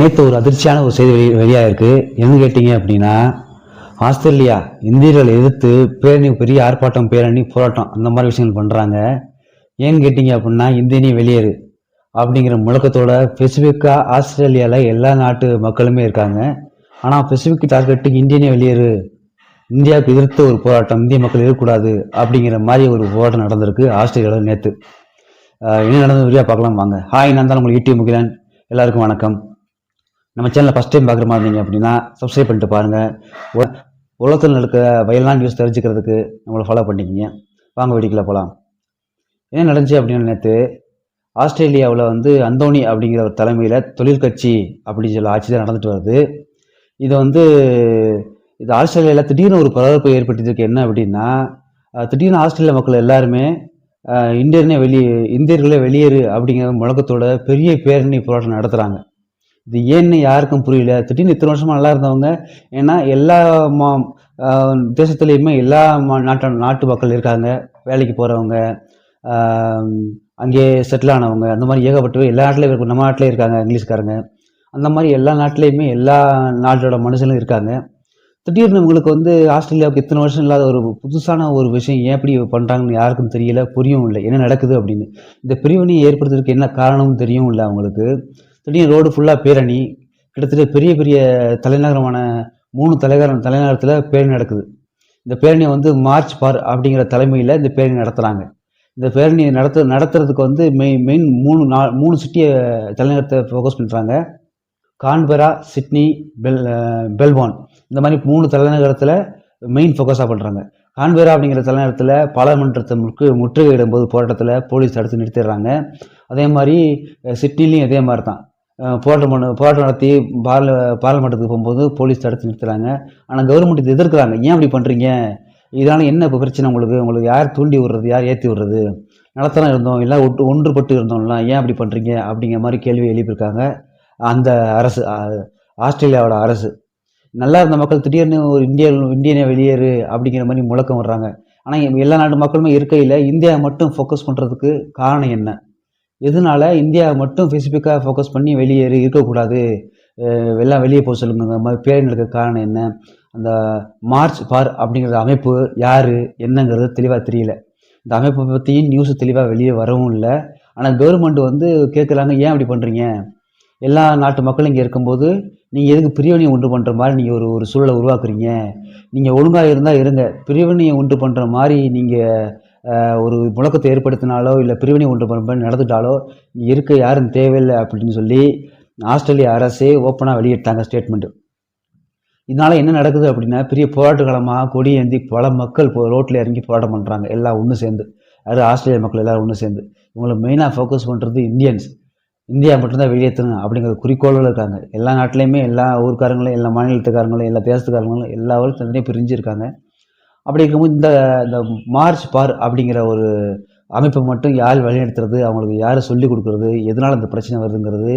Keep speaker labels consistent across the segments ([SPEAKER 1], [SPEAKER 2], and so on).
[SPEAKER 1] நேற்று ஒரு அதிர்ச்சியான ஒரு செய்தி வெளி வெளியாகிருக்கு என்னன்னு கேட்டிங்க அப்படின்னா ஆஸ்திரேலியா இந்தியர்களை எதிர்த்து பேரணி பெரிய ஆர்ப்பாட்டம் பேரணி போராட்டம் அந்த மாதிரி விஷயங்கள் பண்ணுறாங்க ஏன்னு கேட்டிங்க அப்படின்னா இந்தியனே வெளியேறு அப்படிங்கிற முழக்கத்தோட பெசிஃபிக்காக ஆஸ்திரேலியாவில் எல்லா நாட்டு மக்களுமே இருக்காங்க. ஆனால் பெசிஃபிக் டார்கெட்டுக்கு இந்தியனே வெளியேறு. இந்தியாவுக்கு எதிர்த்து ஒரு போராட்டம் இந்திய மக்கள் இருக்கக்கூடாது அப்படிங்கிற மாதிரி ஒரு போராட்டம் நடந்திருக்கு ஆஸ்திரேலியாவில் நேற்று என்ன நடந்தது வெளியாக பார்க்கலாம் வாங்க. ஹாய் நான் தான் உங்களுக்கு யூடியூப் முகிலன். எல்லாருக்கும் வணக்கம். நம்ம சேனலை ஃபஸ்ட் டைம் பார்க்குற மாதிரி இருந்தீங்க அப்படின்னா சப்ஸ்கிரைப் பண்ணிட்டு பாருங்கள் உலகத்தில் நடக்கிற வயலான் நியூஸ் தெரிஞ்சுக்கிறதுக்கு நம்மளை ஃபாலோ பண்ணிக்கிங்க. வாங்க வேடிக்கையில் போகலாம் என்ன நடந்துச்சு அப்படின்னு நேற்று ஆஸ்திரேலியாவில் வந்து அந்தோனி அப்படிங்கிற ஒரு தலைமையில் தொழிற்கட்சி அப்படின்னு சொல்லி ஆட்சி தான் நடந்துட்டு வருது. இது வந்து இது ஆஸ்திரேலியாவில் திடீர்னு ஒரு பரபரப்பு ஏற்பட்டிருக்கு. என்ன அப்படின்னா திடீர்னு ஆஸ்திரேலியா மக்கள் எல்லாருமே இந்தியர்னே வெளியே இந்தியர்களே வெளியேறு அப்படிங்கிற முழக்கத்தோட பெரிய பேரணி போராட்டம் நடத்துகிறாங்க இது ஏன்னு யாருக்கும் புரியல. திடீர்னு இத்தனை வருஷமா நல்லா இருந்தவங்க. ஏன்னா எல்லா மா தேசத்துலேயுமே எல்லா மா நாட்டு நாட்டு மக்கள் இருக்காங்க. வேலைக்கு போகிறவங்க அங்கே செட்டில் ஆனவங்க அந்த மாதிரி ஏகப்பட்டவே எல்லா நாட்டிலையும் இருக்கும் நம்ம நாட்டிலே இருக்காங்க இங்கிலீஷ்காரங்க. அந்த மாதிரி எல்லா நாட்டிலையுமே எல்லா நாட்டோட மனுஷனும் இருக்காங்க. திடீர்னு உங்களுக்கு வந்து ஆஸ்திரேலியாவுக்கு இத்தனை வருஷம் இல்லாத ஒரு புதுசான ஒரு விஷயம் ஏன் எப்படி பண்ணுறாங்கன்னு யாருக்கும் தெரியல புரியவும் இல்லை. என்ன நடக்குது அப்படின்னு. இந்த பிரிவினையை ஏற்படுத்துறதுக்கு என்ன காரணமும் தெரியவும் இல்லை அவங்களுக்கு திடீர்னு ரோடு ஃபுல்லாக பேரணி. கிட்டத்தட்ட பெரிய பெரிய தலைநகரமான மூணு தலைநகரம் தலைநகரத்தில் பேரணி நடக்குது. இந்த பேரணியை வந்து மார்ச் பார் அப்படிங்கிற தலைமையில் இந்த பேரணி நடத்துகிறாங்க இந்த பேரணி நடத்து நடத்துறதுக்கு வந்து மெயின் மெயின் மூணு நா மூணு சிட்டியை தலைநகரத்தை ஃபோக்கஸ் பண்ணுறாங்க கான்பெரா சிட்னி பெல் பெல்வான். இந்த மாதிரி மூணு தலைநகரத்தில் மெயின் ஃபோக்கஸாக பண்ணுறாங்க கான்பெரா அப்படிங்கிற தலைநகரத்தில் பாராளுமன்றத்தை முற்று முற்றுகையிடும் போது போராட்டத்தில் போலீஸ் தடுத்து நிறுத்திடுறாங்க. அதே மாதிரி சிட்னிலையும் இதே மாதிரி தான் போராட்டம் பண்ண போராட்டம் நடத்தி பார்ல பாராளுமன்றத்துக்கு போகும்போது போலீஸ் தடுத்து நிறுத்துறாங்க. ஆனால் கவர்மெண்ட் இதை எதிர்க்கிறாங்க. ஏன் அப்படி பண்ணுறீங்க இதனால் என்ன இப்போ பிரச்சனை உங்களுக்கு? உங்களுக்கு யார் தூண்டி விடுறது? யார் ஏற்றி விடுறது? நடத்தலாம் இருந்தோம். எல்லாம் ஒட்டு ஒன்றுபட்டு இருந்தோம்லாம் ஏன் அப்படி பண்ணுறீங்க அப்படிங்கிற மாதிரி கேள்வி எழுப்பியிருக்காங்க. அந்த அரசு ஆஸ்திரேலியாவோட அரசு. நல்லா இருந்த மக்கள் திடீர்னு ஒரு இந்திய இந்தியனே வெளியேறு அப்படிங்கிற மாதிரி முழக்கம் வர்றாங்க. ஆனால் எல்லா நாட்டு மக்களுமே இருக்கையில் இந்தியா மட்டும் ஃபோக்கஸ் பண்ணுறதுக்கு காரணம் என்ன? எதனால இந்தியா மட்டும் ஸ்பெசிஃபிக்காக ஃபோக்கஸ் பண்ணி வெளியேறி இருக்கக்கூடாது? எல்லாம் வெளியே போக சொல்லுங்க அந்த மாதிரி பேர் காரணம் என்ன? அந்த மார்ச் பார் அப்படிங்கிற அமைப்பு யார்? என்னங்கிறது தெளிவாக தெரியல. இந்த அமைப்பை பற்றியும் நியூஸ் தெளிவாக வெளியே வரவும் இல்லை. ஆனால் கவர்மெண்ட் வந்து கேட்குறாங்க ஏன் அப்படி பண்ணுறீங்க எல்லா நாட்டு மக்களும் இங்கே இருக்கும்போது நீங்கள் எதுக்கு பிரிவினையை உண்டு பண்ணுற மாதிரி நீங்கள் ஒரு ஒரு சூழலை உருவாக்குறீங்க? நீங்கள் ஒழுங்காக இருந்தால் இருங்க. பிரிவினையை உண்டு பண்ணுற மாதிரி நீங்கள் ஒரு முழக்கத்தை ஏற்படுத்தினாலோ இல்லை பிரிவினை ஒன்று பண்ணுற நடந்துட்டாலோ இருக்க யாரும் தேவையில்லை அப்படின்னு சொல்லி ஆஸ்திரேலிய அரசே ஓப்பனாக வெளியிட்டாங்க ஸ்டேட்மெண்ட்டு இதனால் என்ன நடக்குது அப்படின்னா பெரிய போராட்ட காலமாக கொடி ஏந்தி பல மக்கள் இப்போ ரோட்டில் இறங்கி போராட்டம் பண்ணுறாங்க எல்லாம் ஒன்று சேர்ந்து. யாரும் ஆஸ்திரேலிய மக்கள் எல்லாரும் ஒன்று சேர்ந்து. இவங்களை மெயினாக ஃபோக்கஸ் பண்ணுறது இந்தியன்ஸ் இந்தியா மட்டும்தான் வெளியேற்றணும் அப்படிங்கிற குறிக்கோளில் இருக்காங்க. எல்லா நாட்டிலையுமே எல்லா ஊர்க்காரங்களும் எல்லா மாநிலத்துக்காரங்களும் எல்லா தேசத்துக்காரங்களும் எல்லா ஊரும் தனியாக பிரிஞ்சு இருக்காங்க. அப்படி இருக்கும்போது இந்த இந்த மார்ச் பார் அப்படிங்கிற ஒரு அமைப்பை மட்டும் யார் வழிநடத்துறது? அவங்களுக்கு யார் சொல்லிக் கொடுக்குறது? எதனால் இந்த பிரச்சனை வருதுங்கிறது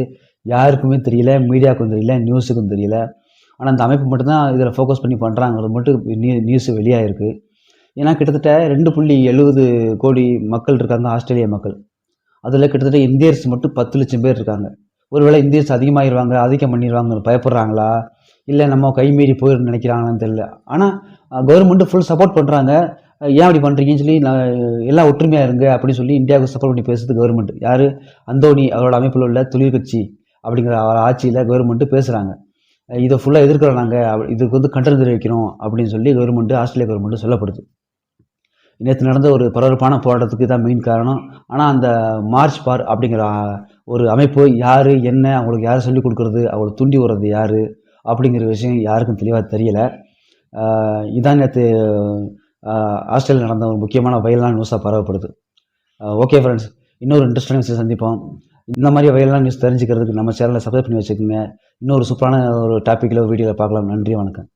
[SPEAKER 1] யாருக்குமே தெரியல மீடியாவுக்கும் தெரியல நியூஸுக்கும் தெரியல. ஆனால் அந்த அமைப்பு மட்டும்தான் இதில் ஃபோக்கஸ் பண்ணி பண்ணுறாங்கிறது மட்டும் நியூ நியூஸ் வெளியாகிருக்கு ஏன்னா கிட்டத்தட்ட ரெண்டு புள்ளி எழுபது கோடி மக்கள் இருக்காங்க ஆஸ்திரேலிய மக்கள். அதில் கிட்டத்தட்ட இந்தியர்ஸ் மட்டும் பத்து லட்சம் பேர் இருக்காங்க. ஒருவேளை இந்தியர்ஸ் அதிகமாகிடுவாங்க அதிகம் பண்ணிடுவாங்கன்னு பயப்படுறாங்களா? இல்லை நம்ம கை மீறி போயிருந்து நினைக்கிறாங்களான்னு தெரியல. ஆனால் கவர்மெண்ட்டு ஃபுல் சப்போர்ட் பண்ணுறாங்க ஏன் அப்படி பண்ணுறீங்கன்னு சொல்லி நான் எல்லாம் ஒற்றுமையாக இருங்க அப்படின்னு சொல்லி இந்தியாவுக்கு சப்போர்ட் பண்ணி பேசுறது கவர்மெண்ட் யார்? அந்தோனி அவரோட அமைப்பில் உள்ள தொழிற்கட்சி அப்படிங்கிற அவர் ஆட்சியில் கவர்மெண்ட்டு பேசுகிறாங்க இதை ஃபுல்லாக எதிர்க்கிறோம் நாங்கள் இதுக்கு வந்து கண்டனம் தெரிவிக்கிறோம் அப்படின்னு சொல்லி கவர்மெண்ட்டு ஆஸ்திரேலியா கவர்மெண்ட்டு சொல்லப்படுது. நேற்று நடந்த ஒரு பரபரப்பான போராட்டத்துக்கு தான் மெயின் காரணம். ஆனால் அந்த மார்ச் பார் அப்படிங்கிற ஒரு அமைப்பு யார் என்ன அவங்களுக்கு யார் சொல்லிக் கொடுக்குறது அவங்களுக்கு தூண்டி விடுறது யார்? அப்படிங்கிற விஷயம் யாருக்கும் தெளிவாக தெரியலை. இதான் நேற்று ஆஸ்திரேலியா நடந்த ஒரு முக்கியமான வயலான நியூஸாக பரவப்படுது. ஓகே ஃப்ரெண்ட்ஸ் இன்னொரு இன்ட்ரெஸ்டான விஷயம் சந்திப்போம். இந்த மாதிரி வயலான நியூஸ் தெரிஞ்சுக்கிறதுக்கு நம்ம சேனலை சப்ஸ்கிரைப் பண்ணி வச்சுக்கோங்க. இன்னொரு சூப்பரான ஒரு டாப்பிக்கில் வீடியோவில் பார்க்கலாம். நன்றி வணக்கம்.